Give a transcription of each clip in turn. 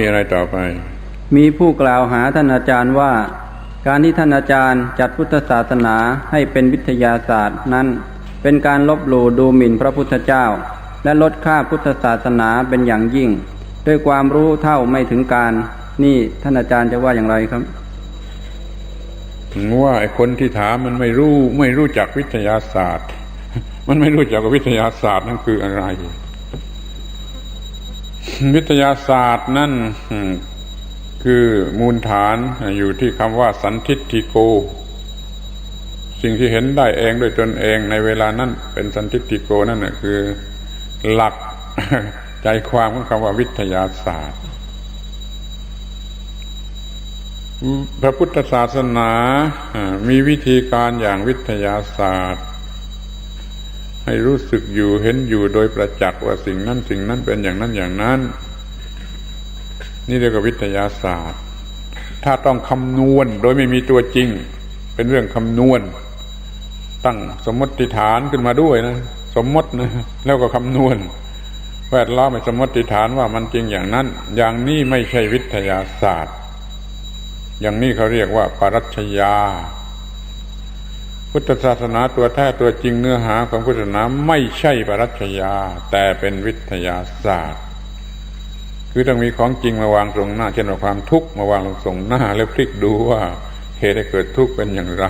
มีอะไรต่อไป มีผู้กล่าวหาท่านอาจารย์ว่า การที่ท่านอาจารย์จัดพุทธศาสนาให้เป็นวิทยาศาสตร์นั้น เป็นการลบหลู่ดูหมิ่นพระพุทธเจ้า และลดค่าพุทธศาสนาเป็นอย่างยิ่ง ด้วยความรู้เท่าไม่ถึงการ นี่ท่านอาจารย์จะว่าอย่างไรครับว่าไอ้คนที่ถามมันไม่รู้ไม่รู้จักวิทยาศาสตร์ มันไม่รู้จักว่าวิทยาศาสตร์นั่นคืออะไร วิทยาศาสตร์นั่นคือมูลฐานอยู่ที่คำว่าสันทิฏฐิโก สิ่งที่เห็นได้เองด้วยตนเองในเวลานั้นเป็นสันทิฏฐิโกนั่นนะคือ หลักใจความของคำว่าวิทยาศาสตร์ พระพุทธศาสนามีวิธีการอย่างวิทยาศาสตร์ ให้รู้สึกอยู่เห็นอยู่โดยประจักษ์ว่าสิ่งนั้นสิ่งนั้นเป็นอย่างนั้นอย่างนั้น นี่เรียกว่าวิทยาศาสตร์ ถ้าต้องคำนวณโดยไม่มีตัวจริง เป็นเรื่องคำนวณ ตั้งสมมติฐานขึ้นมาด้วยนะสมมตินะแล้วก็คำนวณแวดล้อมไปสมมติฐานว่ามันจริงอย่างนั้น อย่างนี้ไม่ใช่วิทยาศาสตร์ อย่างนี้เขาเรียกว่าปรัชญา พุทธศาสนาตัวแท้ตัวจริงเนื้อหาของพุทธศาสนาไม่ใช่ปรัชญาแต่เป็นวิทยาศาสตร์ คือต้องมีของจริงมาวางตรงหน้า เช่นว่าความทุกข์มาวางลงตรงหน้า แล้วพลิกดูว่าเหตุให้เกิดทุกข์เป็นอย่างไร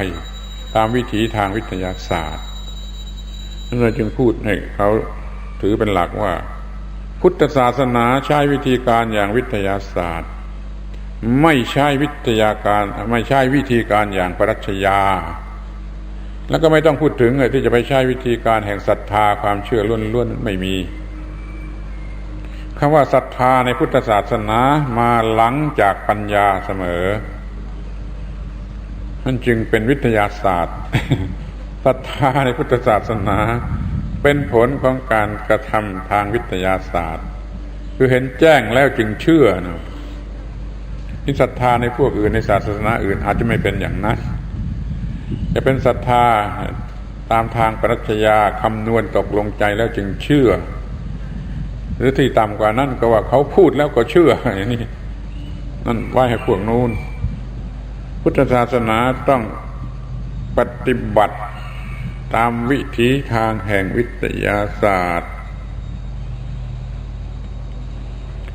ตามวิถีทางวิทยาศาสตร์นั้นเราจึงพูดให้เขาถือเป็นหลักว่า พุทธศาสนาใช้วิธีการอย่างวิทยาศาสตร์ ไม่ใช่วิทยาการไม่ใช่วิธีการอย่างปรัชญา แล้วก็ไม่ต้องพูดถึงเลยที่จะไปใช้วิธีการแห่งศรัทธาความเชื่อล้วนๆไม่มีคำว่าศรัทธาในพุทธศาสนามาหลังจากปัญญาเสมอมันจึงเป็นวิทยาศาสตร์ศรัทธาในพุทธศาสนา เป็นผลของการกระทำทางวิทยาศาสตร์ คือเห็นแจ้งแล้วจึงเชื่อนะที่ศรัทธาในพวกอื่นในศาสนาอื่นอาจจะไม่เป็นอย่างนั้น จะเป็นศรัทธาตามทางปรัชญาคำนวณตกลงใจแล้วจึงเชื่อ หรือที่ต่ำกว่านั้นก็ว่าเขาพูดแล้วก็เชื่ออย่างนี้นั่นไหว้ให้พวกนู้นพุทธศาสนาต้องปฏิบัติตามวิถีทางแห่งวิทยาศาสตร์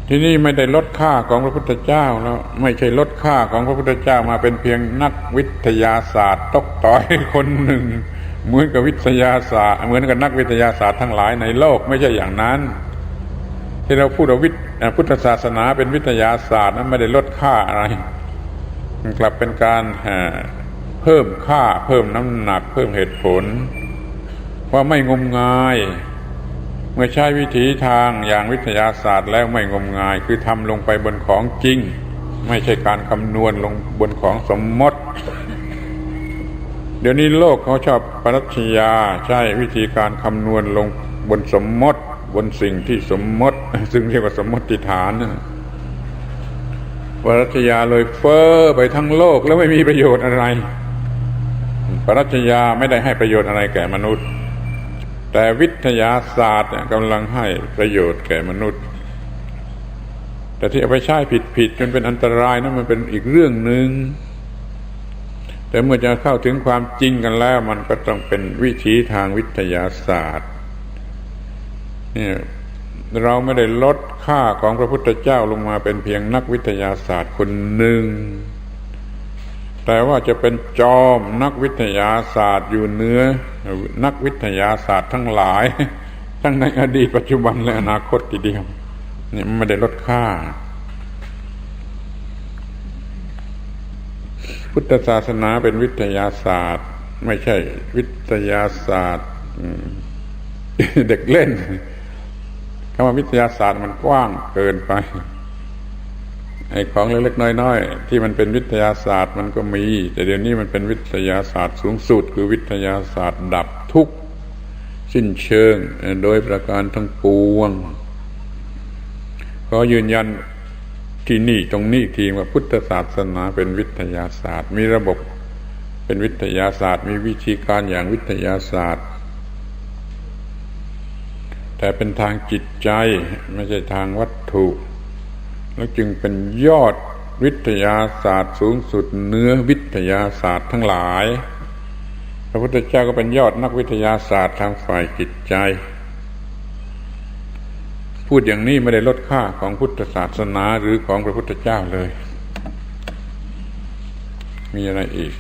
ที่นี่ไม่ได้ลดค่าของพระพุทธเจ้าแล้วไม่ใช่ลดค่าของพระพุทธเจ้ามาเป็นเพียงนักวิทยาศาสตร์ ตกต่อยคนหนึ่ง เหมือนกับวิทยาศาสตร์ เหมือนกับนักวิทยาศาสตร์ทั้งหลายในโลกไม่ใช่อย่างนั้น ที่เราพูดวิทพุทธศาสนาเป็นวิทยาศาสตร์นั้นไม่ได้ลดค่าอะไรกลับเป็นการเพิ่มค่าเพิ่มน้ำหนัก เพิ่มเหตุผล ว่าไม่งมงาย เมื่อใช้วิถีทางอย่างวิทยาศาสตร์แล้วไม่งมงาย คือทำลงไปบนของจริง ไม่ใช่การคำนวณลงบนของสมมติ เดี๋ยวนี้โลกเขาชอบปรัชญาใช้วิธีการคำนวณลงบนสมมติ บนสิ่งที่สมมติ ซึ่งเรียกว่าสมมติฐานปรัชญาเลยเฟ้อไปทั้งโลกแล้วไม่มีประโยชน์อะไรปรัชญาไม่ได้ให้ประโยชน์อะไรแก่มนุษย์ แต่วิทยาศาสตร์กำลังให้ประโยชน์แก่มนุษย์ แต่ที่เอาไปใช้ผิดผิดจนเป็นอันตรายนั้นมันเป็นอีกเรื่องหนึ่งแต่เมื่อจะเข้าถึงความจริงกันแล้ว มันก็ต้องเป็นวิถีทางวิทยาศาสตร์นี่เราไม่ได้ลดค่าของพระพุทธเจ้าลงมาเป็นเพียงนักวิทยาศาสตร์คนหนึ่ง แต่ว่าจะเป็นจอมนักวิทยาศาสตร์อยู่เนื้อ นักวิทยาศาสตร์ทั้งหลาย ทั้งในอดีตปัจจุบันและอนาคตทีเดียวนี่ไม่ได้ลดค่า พุทธศาสนาเป็นวิทยาศาสตร์ ไม่ใช่วิทยาศาสตร์เด็กเล่นคำว่าวิทยาศาสตร์มันกว้างเกินไป ไอ้ของเล็กๆน้อยๆที่มันเป็นวิทยาศาสตร์มันก็มี แต่เดี๋ยวนี้มันเป็นวิทยาศาสตร์สูงสุด คือวิทยาศาสตร์ดับทุกข์สิ้นเชิง โดยประการทั้งปวงก็ยืนยันที่นี่ตรงนี้ทีว่าพุทธศาสนาเป็นวิทยาศาสตร์ มีระบบเป็นวิทยาศาสตร์ มีวิธีการอย่างวิทยาศาสตร์ แต่เป็นทางจิตใจไม่ใช่ทางวัตถุ แล้วจึงเป็นยอดวิทยาศาสตร์สูงสุดเนื้อวิทยาศาสตร์ทั้งหลาย พระพุทธเจ้าก็เป็นยอดนักวิทยาศาสตร์ทางฝ่ายจิตใจ พูดอย่างนี้ไม่ได้ลดค่าของพุทธศาสนาหรือของพระพุทธเจ้าเลย มีอะไรอีก